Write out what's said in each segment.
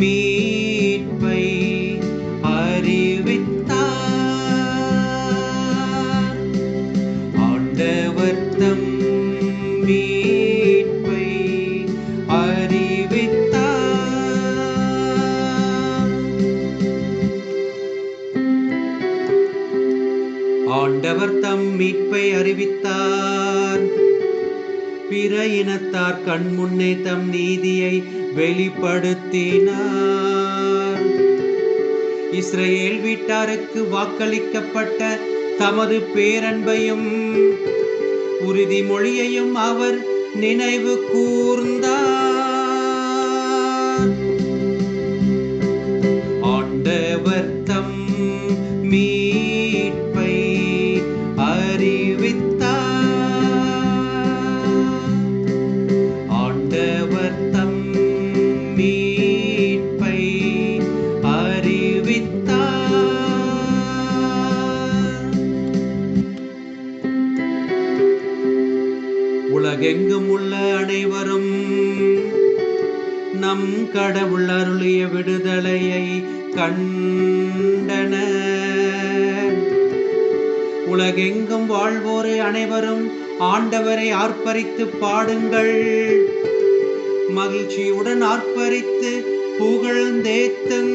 மீட்பை அறிவித்தார். ஆண்டவர் தம் மீட்பை அறிவித்தார். ஆண்டவர் தம் மீட்பை அறிவித்தார். பிற இனத்தார் கண்முன்னே தம் நீதியை வெளிப்படுத்தினார். இஸ்ரேல் வீட்டாருக்கு வாக்களிக்கப்பட்ட தமது பேரன்பையும் உறுதிமொழியையும் அவர் நினைவு கூர்ந்து உலகெங்கும் உள்ள அனைவரும் நம் கடவுள் அருளிய விடுதலையை கண்டன உலகெங்கும் வாழ்வோரே அனைவரும் ஆண்டவரை ஆர்ப்பரித்து பாடுங்கள். மகிழ்ச்சியுடன் ஆர்ப்பரித்து புகழ்ந்தேத்துங்கள்.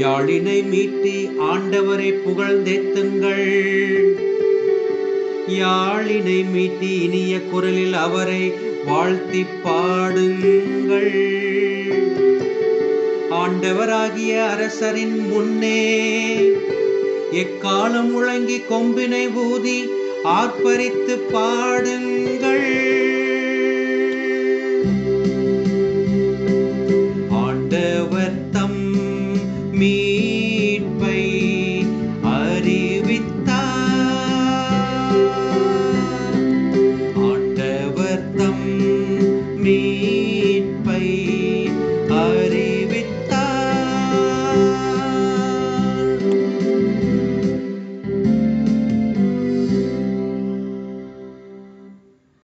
யாழினை மீட்டி ஆண்டவரை புகழ்ந்தேத்துங்கள். யாழினை மீட்டி இனிய குரலில் அவரை வாழ்த்தி பாடுங்கள். ஆண்டவராகிய அரசரின் முன்னே எக்காலம் முழங்கி கொம்பினை ஊதி ஆர்ப்பரித்து பாடுங்கள்.